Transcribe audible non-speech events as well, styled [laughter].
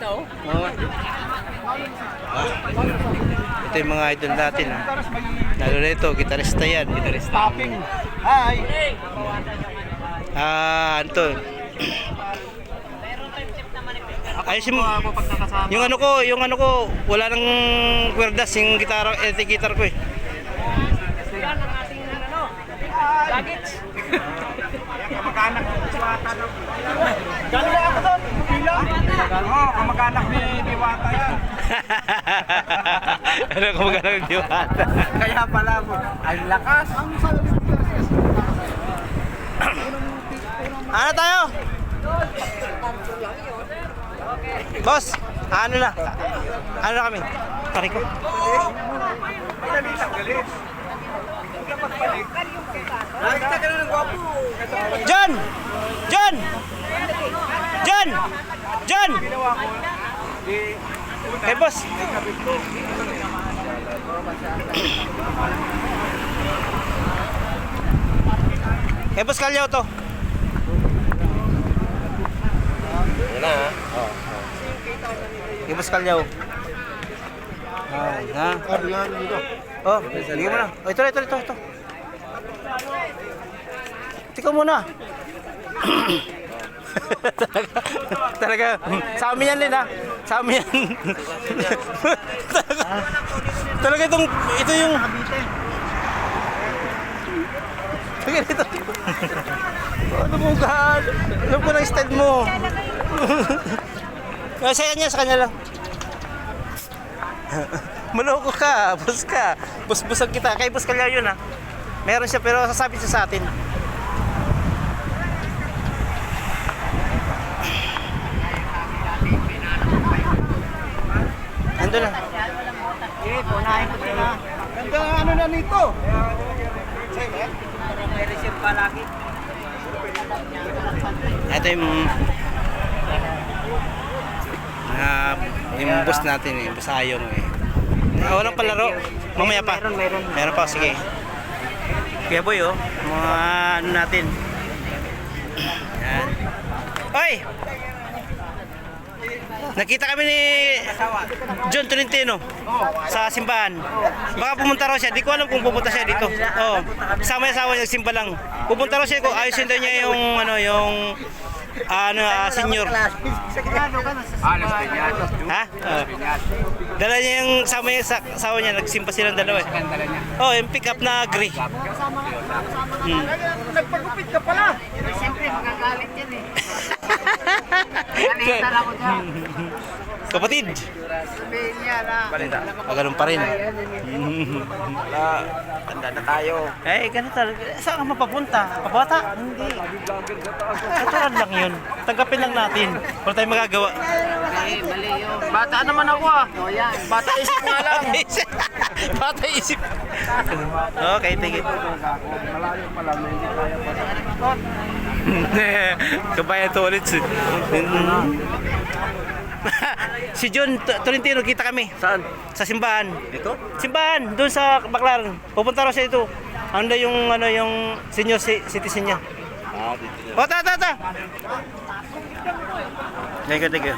gitarista oh. Oo. Ah, ito yung mga idol natin. ah. Lalo na ito, gitarista yan. Gitarista. Topping. Hi. Ah, to? Ayusin mo. Yung ano ko, yung ano ko, wala nang kwerdas yung gitara, eh, gitar ko eh. Yan ang ating ano, luggage. Kamag-anak ko sa Diwata ng Galing na ako doon. Kamag-anak ni Diwata yan. [laughs] ano ka magandang ng diwata? Kaya pala mo. Ay lakas. Ang Ano tayo? Boss, ano na? Ano na kami? Tari ko. John! John! John! John! Hey boss! Hey boss, kalyaw to. Yan na ha. Hey boss, kalyaw. Ah, ha? Oh, sige mo na. Oh, ito, ito, ito, ito. Tika muna. [coughs] talaga, talaga, sa amin yan din ha. Sa amin yan. talaga, talaga itong, ito yung... Sige dito. ano mo ka? Alam ko ng style mo. Sa kanya, sa kanya lang. Maloko ka, bus ka. Bus-busag kita. Kay bus kalya yun ha. Meron siya pero sasabi siya sa atin. Na. Eh, punahin ko sila. Ganda ano na nito. Para may receive pa lagi. Ito yung na yung bus natin eh, bus ayong eh. Ah, walang palaro. Mamaya pa. Meron, meron. Meron pa, sige. Kaya boy oh, mga ano natin. Yan. Oy! Nakita kami ni John Tolentino sa simbahan. Baka pumunta raw siya. Di ko alam kung pupunta siya dito. Oo. Sama yung asawa niya simba lang. Pupunta raw siya ko ayusin daw niya yung ano yung ano ah, senior. Ah, Las Piñas. Ha? Oo. Dala niya yung sama niya sa asawa niya nagsimba silang dalawa. eh. Niya. Oh, yung pick up na gray. Hmm. Nagpagupit ka pala. Siyempre, magagalit yan eh. Nalitan ako dyan. Kapatid, ah, ganun pa rin. Wala. Tanda na tayo. Eh, ganun talaga. Saan ka mapapunta? Pabata? Hindi. Katulad lang yun. Tanggapin lang natin. Wala tayong magagawa. Mali, mali yun. Bata naman ako ah. O yan. Bata isip nga lang. [laughs] Bata isip. Okay, you. Malayo pala. Hindi kaya pa. [laughs] Kabayan to ulit. si [laughs] John Tolentino, kita kami. Saan? Sa simbahan. Ito? Simbahan, doon sa Baclaran. Pupunta raw siya dito. Ano yung ano yung senior ci- citizen niya? Ah, dito. O, ta, ta, ta. Thank you.